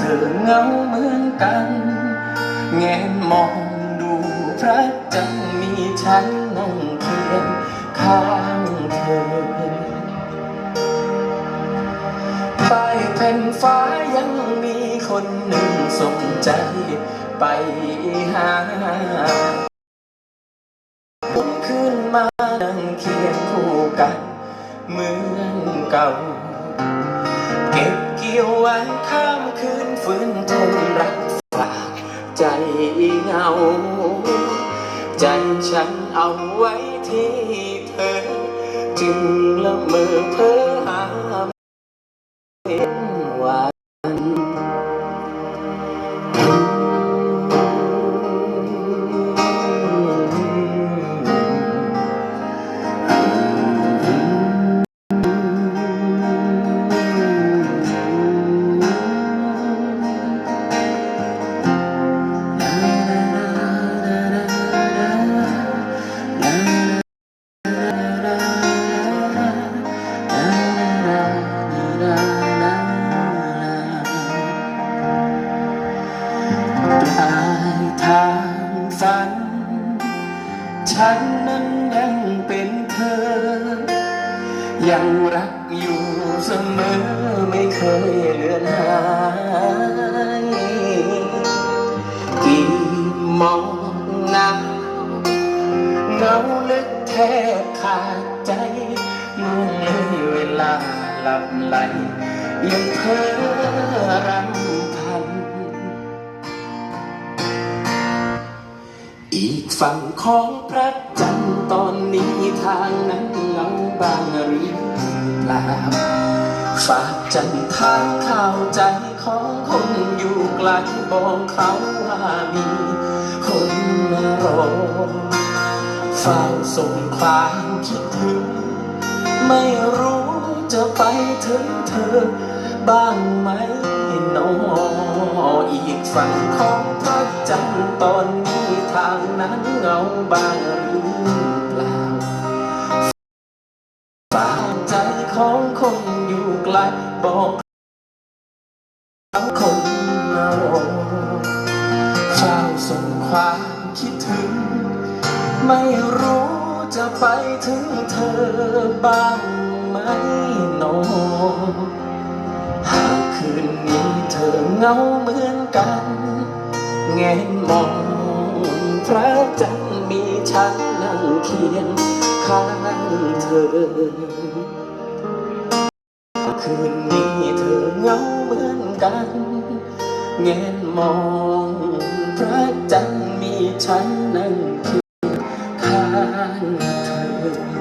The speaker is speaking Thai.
เธอเงาเหมือนกัน แงนมองดูพระจันทร์มีฉันนั่งเคียงข้างเธอใต้แผ่นฟ้ายังมีคนหนึ่งสนใจไปหาผมขึ้นมานั่งเคียงคู่กันเหมือนเก่าเก็บเกี่ยววันข้าม ใจฉันเอาไว้ที่เธอ จึงละเมอเพ้อ ยังรักอยู่เสมอไม่เคยเลือนหายกี่มองหนาวเงาลึกแทบขาดใจล่วงเลยเวลาหลับไหลยังเพ้อรำพัน อีกฝั่งของพระจันทร์ตอนนี้ทางนั้นเงาบางหรือ ลาฝากจันทางเข้าใจของคนอยู่ไกลบอกเขาว่ามีคนมารอเฝ้าส่งความคิดถึง ไม่รู้จะไปถึงเธอ บ้างไหมหนองอีกฝั่งของพระจันทร์ตอนนี้ทางนั้นเงาบางหรือเปล่าฝาก ใจของคนอยู่ไกลบอกเขาคนมารอเฝ้าส่งความคิดถึง ไม่รู้จะไปถึงเธอบ้างไหมนอหากคืนนี้เธอเงาเหมือนกันแงนมองพระจันทร์มีฉันนั่งเคียงข้างเธอ คืนนี้เธอเงาเหมือนกันเงนมองพระจันทร์มีฉันนั่งคิดงข้างเธอ